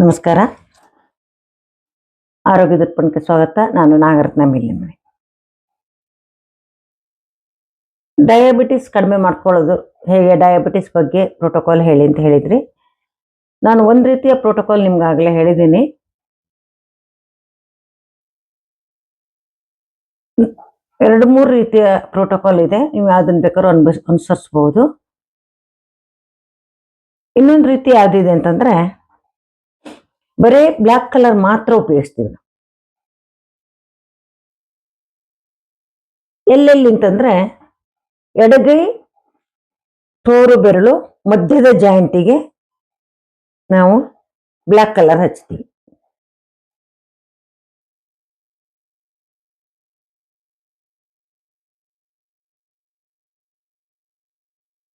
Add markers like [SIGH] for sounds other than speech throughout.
ನಮಸ್ಕಾರ. ಆರೋಗ್ಯ ದರ್ಪಣಕ್ಕೆ ಸ್ವಾಗತ. ನಾನು ನಾಗರತ್ನ ಮಿಲ್ಲಿಮನೆ. ಡಯಾಬಿಟಿಸ್ ಕಡಿಮೆ ಮಾಡ್ಕೊಳ್ಳೋದು ಹೇಗೆ? ಡಯಾಬಿಟಿಸ್ ಬಗ್ಗೆ ಪ್ರೋಟೋಕಾಲ್ ಹೇಳಿ ಅಂತ ಹೇಳಿದ್ರಿ. ನಾನು ಒಂದು ರೀತಿಯ ಪ್ರೋಟೋಕಾಲ್ ನಿಮ್ಗಾಗಲೇ ಹೇಳಿದ್ದೀನಿ. ಎರಡು ಮೂರು ರೀತಿಯ ಪ್ರೋಟೋಕಾಲ್ ಇದೆ. ನೀವು ಅದನ್ನ ಬೇಕಾದ್ರೂ ಅನ್ಬಸ್, ಅನುಸರಿಸ್ಬೋದು. ಇನ್ನೊಂದು ರೀತಿ ಯಾವ್ದಿದೆ ಅಂತಂದ್ರೆ, ಬರೀ ಬ್ಲ್ಯಾಕ್ ಕಲರ್ ಮಾತ್ರ ಉಪಯೋಗಿಸ್ತೀವಿ ನಾವು. ಎಲ್ಲೆಲ್ಲಿ ಅಂತಂದ್ರೆ, ಎಡಗೈ, ತೋರು ಬೆರಳು ಮಧ್ಯದ ಜಾಯಿಂಟಿಗೆ ನಾವು ಬ್ಲ್ಯಾಕ್ ಕಲರ್ ಹಚ್ತೀವಿ.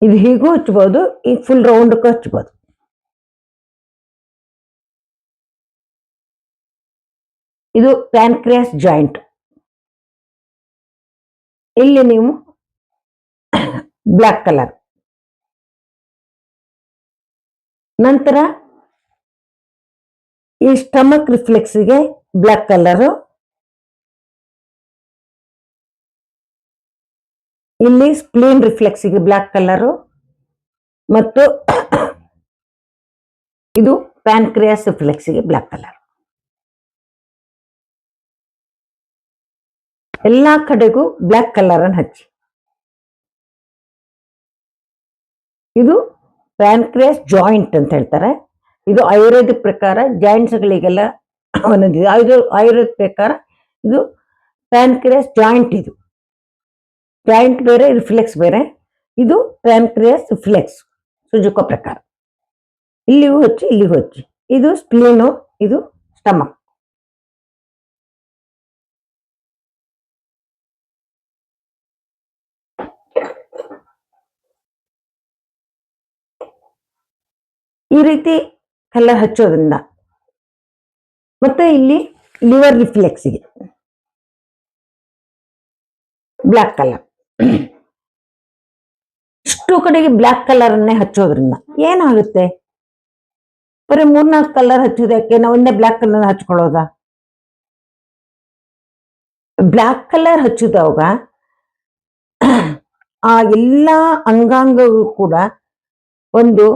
ಇದು ಹೀಗೂ ಹಚ್ಬೋದು, ಈ ಫುಲ್ ರೌಂಡ್ಗೂ ಹಚ್ಬೋದು. ಇದು ಪ್ಯಾನ್ಕ್ರಿಯಾಸ್ ಜಾಯಿಂಟ್ ಇಲ್ಲಿ ನೀವು ಬ್ಲ್ಯಾಕ್ ಕಲರ್ ನಂತರ ಈ ಸ್ಟಮಕ್ ರಿಫ್ಲೆಕ್ಸ್ಗೆ ಬ್ಲ್ಯಾಕ್ ಕಲರು ಇಲ್ಲಿ ಸ್ಪ್ಲೀನ್ ರಿಫ್ಲೆಕ್ಸ್ಗೆ ಬ್ಲ್ಯಾಕ್ ಕಲರು ಮತ್ತು ಇದು ಪ್ಯಾನ್ಕ್ರಿಯಾಸ್ ರಿಫ್ಲೆಕ್ಸ್ಗೆ ಬ್ಲ್ಯಾಕ್ ಕಲರ್ ಎಲ್ಲಾ ಕಡೆಗೂ ಬ್ಲ್ಯಾಕ್ ಕಲರ್ ಅನ್ನು ಹಚ್ಚಿ. ಇದು ಪ್ಯಾನ್ಕ್ರಿಯಾಸ್ ಜಾಯಿಂಟ್ ಅಂತ ಹೇಳ್ತಾರೆ. ಇದು ಆಯುರ್ವೇದಿಕ್ ಪ್ರಕಾರ ಜಾಯಿಂಟ್ಸ್ಗಳಿಗೆಲ್ಲ ಆಯುರ್ವೇದಿಕ್ [COUGHS] ಆಯುರ್ವೇದ ಪ್ರಕಾರ ಇದು ಪ್ಯಾನ್ಕ್ರಿಯಾಸ್ ಜಾಯಿಂಟ್ ಇದು. ಜಾಯಿಂಟ್ ಬೇರೆ ರಿಫ್ಲೆಕ್ಸ್ ಬೇರೆ ಇದು ಪ್ಯಾಂಕ್ರಿಯಸ್ ರಿಫ್ಲೆಕ್ಸ್ ಸುಜುಕ ಪ್ರಕಾರ. ಇಲ್ಲಿಗೂ ಹೊಚ್ಚಿ ಇಲ್ಲಿಗೂ ಹೊಚ್ಚಿ. ಇದು ಸ್ಪ್ಲೀನು ಇದು ಸ್ಟಮಕ್ ಈ ರೀತಿ ಕಲರ್ ಹಚ್ಚೋದ್ರಿಂದ. ಮತ್ತೆ ಇಲ್ಲಿ ಲಿವರ್ ರಿಫ್ಲೆಕ್ಸ್ಗೆ ಬ್ಲ್ಯಾಕ್ ಕಲರ್ ಇಷ್ಟು ಕಡೆಗೆ ಬ್ಲ್ಯಾಕ್ ಕಲರ್ ಅನ್ನೇ ಹಚ್ಚೋದ್ರಿಂದ ಏನಾಗುತ್ತೆ ಬರೀ ಮೂರ್ನಾಲ್ಕು ಕಲರ್ ಹಚ್ಚೋದಕ್ಕೆ ನಾವು ಒಂದೇ ಬ್ಲ್ಯಾಕ್ ಕಲರ್ ಹಚ್ಕೊಳ್ಳೋದಾ? ಬ್ಲ್ಯಾಕ್ ಕಲರ್ ಹಚ್ಚಿದವಾಗ ಆ ಎಲ್ಲ ಅಂಗಾಂಗಗಳು ಕೂಡ ಒಂದು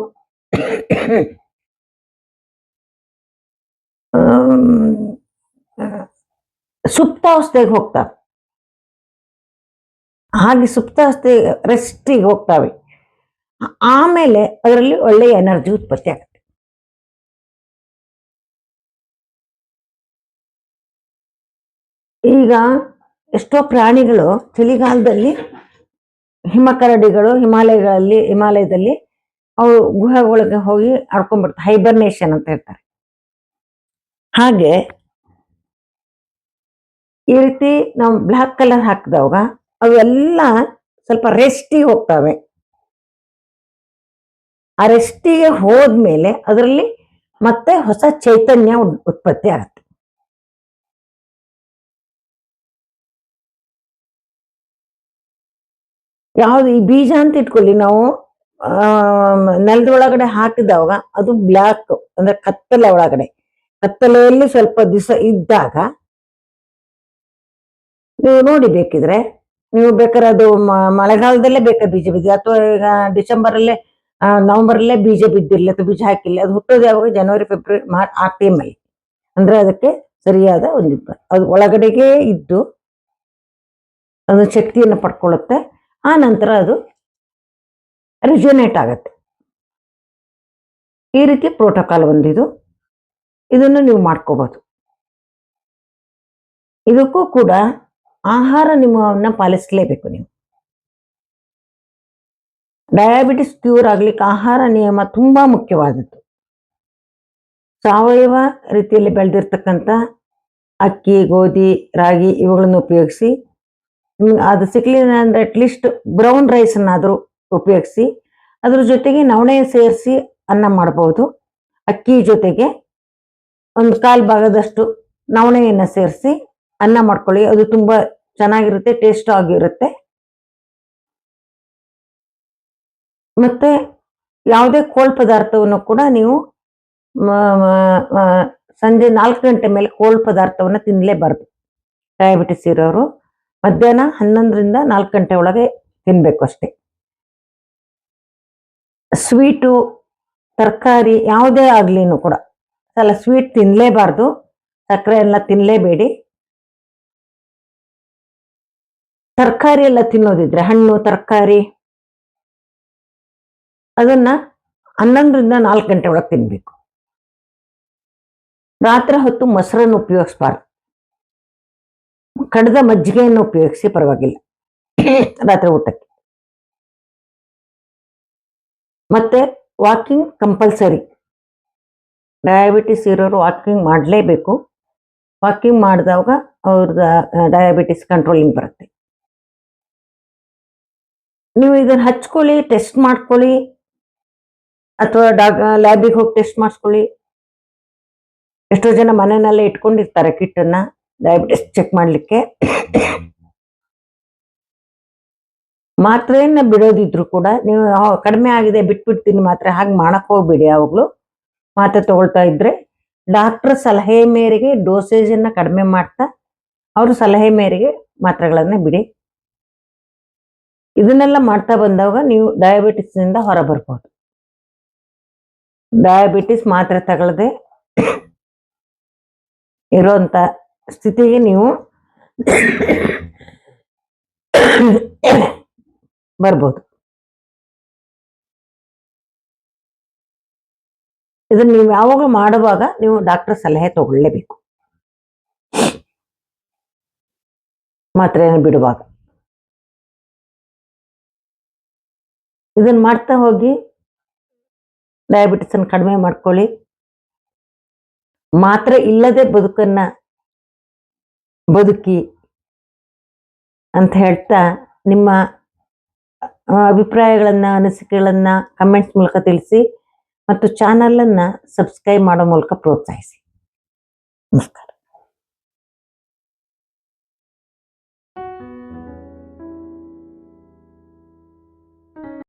ಸುಪ್ತಾವಸ್ಥೆಗೆ ಹೋಗ್ತಾವೆ. ಹಾಗೆ ಸುಪ್ತಾಸ್ತಿ ರೆಸ್ಟಿಗೆ ಹೋಗ್ತಾವೆ. ಆಮೇಲೆ ಅದರಲ್ಲಿ ಒಳ್ಳೆಯ ಎನರ್ಜಿ ಉತ್ಪತ್ತಿ ಆಗುತ್ತೆ. ಈಗ ಎಷ್ಟೋ ಪ್ರಾಣಿಗಳು ಚಳಿಗಾಲದಲ್ಲಿ ಹಿಮಕರಡಿಗಳು ಹಿಮಾಲಯಗಳಲ್ಲಿ, ಹಿಮಾಲಯದಲ್ಲಿ ಅವು ಗುಹೆಗಳಿಗೆ ಹೋಗಿ ಆಡ್ಕೊಂಡ್ಬಿಡ್ತಾರೆ ಹೈಬರ್ನೇಷನ್ ಅಂತ ಹೇಳ್ತಾರೆ. ಹಾಗೆ ಈ ರೀತಿ ನಾವು ಬ್ಲ್ಯಾಕ್ ಕಲರ್ ಹಾಕಿದವಾಗ ಅವೆಲ್ಲ ಸ್ವಲ್ಪ ರೆಸ್ಟಿಗೆ ಹೋಗ್ತವೆ. ಆ ರೆಸ್ಟಿಗೆ ಹೋದ್ಮೇಲೆ ಅದರಲ್ಲಿ ಮತ್ತೆ ಹೊಸ ಚೈತನ್ಯ ಉತ್- ಉತ್ಪತ್ತಿ ಆಗುತ್ತೆ. ಯಾವ್ದು ಈ ಬೀಜ ಅಂತ ಇಟ್ಕೊಳ್ಳಿ ನಾವು ನೆಲದ ಒಳಗಡೆ ಹಾಕಿದವಾಗ ಅದು ಬ್ಲ್ಯಾಕ್ ಅಂದ್ರೆ ಕತ್ತಲೆ ಒಳಗಡೆ. ಕತ್ತಲೆಯಲ್ಲಿ ಸ್ವಲ್ಪ ದಿವಸ ಇದ್ದಾಗ ನೀವು ನೋಡಿ ಬೇಕಿದ್ರೆ ನೀವು ಬೇಕಾದ್ರೆ ಅದು ಮಳೆಗಾಲದಲ್ಲೇ ಬೇಕಾ ಬೀಜ ಬಿದ್ದಿ ಅಥವಾ ಈಗ ಡಿಸೆಂಬರ್ ಅಲ್ಲೇ ನವೆಂಬರ್ ಅಲ್ಲೇ ಬೀಜ ಬಿದ್ದಿರಲಿ ಅಥವಾ ಬೀಜ ಹಾಕಿಲ್ಲ ಅದು ಹುಟ್ಟೋದು ಯಾವಾಗ? ಜನವರಿ, ಫೆಬ್ರವರಿ, ಮಾರ್ಚ್, ಆ ಟೈಮಲ್ಲಿ ಅಂದ್ರೆ ಅದಕ್ಕೆ ಸರಿಯಾದ ಒಂದು ಅದು ಒಳಗಡೆಗೆ ಇದ್ದು ಅದು ಶಕ್ತಿಯನ್ನು ಪಡ್ಕೊಳ್ಳುತ್ತೆ. ಆ ನಂತರ ಅದು ರಿಜುನೇಟ್ ಆಗುತ್ತೆ. ಈ ರೀತಿ ಪ್ರೋಟೋಕಾಲ್ ಒಂದಿದು. ಇದನ್ನು ನೀವು ಮಾಡ್ಕೋಬಹುದು ಇದಕ್ಕೂ ಕೂಡ ಆಹಾರ ನಿಯಮವನ್ನು ಪಾಲಿಸಲೇಬೇಕು ನೀವು. ಡಯಾಬಿಟಿಸ್ ಕ್ಯೂರ್ ಆಗ್ಲಿಕ್ಕೆ ಆಹಾರ ನಿಯಮ ತುಂಬಾ ಮುಖ್ಯವಾದದ್ದು. ಸಾವಯವ ರೀತಿಯಲ್ಲಿ ಬೆಳೆದಿರ್ತಕ್ಕಂಥ ಅಕ್ಕಿ, ಗೋಧಿ, ರಾಗಿ ಇವುಗಳನ್ನು ಉಪಯೋಗಿಸಿ ಅದು ಸಿಕ್ಲಿಲ್ಲ ಅಂದ್ರೆ ಅಟ್ಲೀಸ್ಟ್ ಬ್ರೌನ್ ರೈಸನ್ನಾದರೂ ಉಪಯೋಗಿಸಿ, ಅದ್ರ ಜೊತೆಗೆ ನವಣೆ ಸೇರಿಸಿ ಅನ್ನ ಮಾಡಬಹುದು ಅಕ್ಕಿ ಜೊತೆಗೆ ಒಂದು ಕಾಲು ಭಾಗದಷ್ಟು ನವಣೆಯನ್ನು ಸೇರಿಸಿ ಅನ್ನ ಮಾಡ್ಕೊಳ್ಳಿ. ಅದು ತುಂಬ ಚೆನ್ನಾಗಿರುತ್ತೆ ಟೇಸ್ಟ್ ಆಗಿರುತ್ತೆ. ಮತ್ತೆ ಯಾವುದೇ ಕೋಲ್ ಪದಾರ್ಥವನ್ನು ಕೂಡ ನೀವು ಸಂಜೆ ನಾಲ್ಕು ಗಂಟೆ ಮೇಲೆ ಕೋಲ್ ಪದಾರ್ಥವನ್ನು ತಿನ್ನಲೇಬಾರ್ದು ಡಯಾಬಿಟಿಸ್ ಇರೋರು ಮಧ್ಯಾಹ್ನ ಹನ್ನೊಂದರಿಂದ ನಾಲ್ಕು ಗಂಟೆ ಒಳಗೆ ತಿನ್ನಬೇಕು ಅಷ್ಟೇ. ಸ್ವೀಟು, ತರಕಾರಿ ಯಾವುದೇ ಆಗಲಿನೂ ಕೂಡ. ಅಲ್ಲ ಸ್ವೀಟ್ ತಿನ್ನಲೇಬಾರ್ದು ಸಕ್ಕರೆ ಎಲ್ಲ ತಿನ್ನಲೇಬೇಡಿ ತರಕಾರಿ ಎಲ್ಲ ತಿನ್ನೋದಿದ್ರೆ ಹಣ್ಣು, ತರಕಾರಿ, ಅದನ್ನ ಹನ್ನೊಂದರಿಂದ ನಾಲ್ಕು ಗಂಟೆ ಒಳಗೆ ತಿನ್ಬೇಕು. ರಾತ್ರಿ ಹೊತ್ತು ಮೊಸರನ್ನು ಉಪಯೋಗಿಸ್ಬಾರ್ದು. ಕಡದ ಮಜ್ಜಿಗೆಯನ್ನು ಉಪಯೋಗಿಸಿ ಪರವಾಗಿಲ್ಲ. ರಾತ್ರಿ ಊಟಕ್ಕೆ. ಮತ್ತೆ ವಾಕಿಂಗ್ ಕಂಪಲ್ಸರಿ. ಡಯಾಬಿಟಿಸ್ ಇರೋರು ವಾಕಿಂಗ್ ಮಾಡಲೇಬೇಕು. ವಾಕಿಂಗ್ ಮಾಡಿದಾಗ ಅವ್ರದ್ದು ಡಯಾಬಿಟಿಸ್ ಕಂಟ್ರೋಲಿಂಗ್ ಬರುತ್ತೆ. ನೀವು ಇದನ್ನ ಹಚ್ಕೊಳ್ಳಿ ಟೆಸ್ಟ್ ಮಾಡ್ಕೊಳ್ಳಿ, ಅಥವಾ ಡಾಕ್ ಲ್ಯಾಬಿಗೆ ಹೋಗಿ ಟೆಸ್ಟ್ ಮಾಡಿಸ್ಕೊಳ್ಳಿ. ಎಷ್ಟೋ ಜನ ಮನೆಯಲ್ಲೇ ಇಟ್ಕೊಂಡಿರ್ತಾರೆ ಕಿಟ್ಟನ್ನ ಡಯಾಬಿಟಿಸ್ ಚೆಕ್ ಮಾಡಲಿಕ್ಕೆ. ಮಾತ್ರೆಯನ್ನ ಬಿಡೋದಿದ್ರು ಕೂಡ ನೀವು ಕಡಿಮೆ ಆಗಿದೆ, ಬಿಟ್ಬಿಡ್ತೀನಿ ಮಾತ್ರೆ, ಹಾಗೆ ಮಾಡಕ್ ಹೋಗ್ಬೇಡಿ ಯಾವಾಗಲೂ. ಮಾತ್ರೆ ತಗೊಳ್ತಾ ಇದ್ರೆ ಡಾಕ್ಟರ್ ಸಲಹೆ ಮೇರೆಗೆ ಡೋಸೇಜ್ ಅನ್ನ ಕಡಿಮೆ ಮಾಡ್ತಾ, ಅವ್ರ ಸಲಹೆ ಮೇರೆಗೆ ಮಾತ್ರೆಗಳನ್ನ ಬಿಡಿ. ಇದನ್ನೆಲ್ಲ ಮಾಡ್ತಾ ಬಂದಾಗ ನೀವು ಡಯಾಬಿಟಿಸ್ನಿಂದ ಹೊರ ಬರ್ಬೋದು ಡಯಾಬಿಟಿಸ್ ಮಾತ್ರೆ ತಗೊಳ್ಳದೆ ಇರೋಂಥ ಸ್ಥಿತಿಗೆ ನೀವು ಬರ್ಬೋದು. ಇದನ್ನ ನೀವು ಯಾವಾಗಲೂ ಮಾಡುವಾಗ ನೀವು ಡಾಕ್ಟರ್ ಸಲಹೆ ತಗೊಳ್ಳೇಬೇಕು. ಮಾತ್ರೆಯನ್ನು ಬಿಡುವಾಗ ಇದನ್ನ ಮಾಡ್ತಾ ಹೋಗಿ ಡಯಾಬಿಟಿಸ್ ಅನ್ನು ಕಡಿಮೆ ಮಾಡ್ಕೊಳ್ಳಿ. ಮಾತ್ರೆ ಇಲ್ಲದೆ ಬದುಕನ್ನ ಬದುಕಿ ಅಂತ ಹೇಳ್ತಾ ನಿಮ್ಮ ಅಭಿಪ್ರಾಯಗಳನ್ನು, ಅನಿಸಿಕೆಗಳನ್ನ ಕಮೆಂಟ್ಸ್ ಮೂಲಕ ತಿಳಿಸಿ ಮತ್ತು ಚಾನಲ್ ಅನ್ನ ಸಬ್ಸ್ಕ್ರೈಬ್ ಮಾಡೋ ಮೂಲಕ ಪ್ರೋತ್ಸಾಹಿಸಿ. ನಮಸ್ಕಾರ.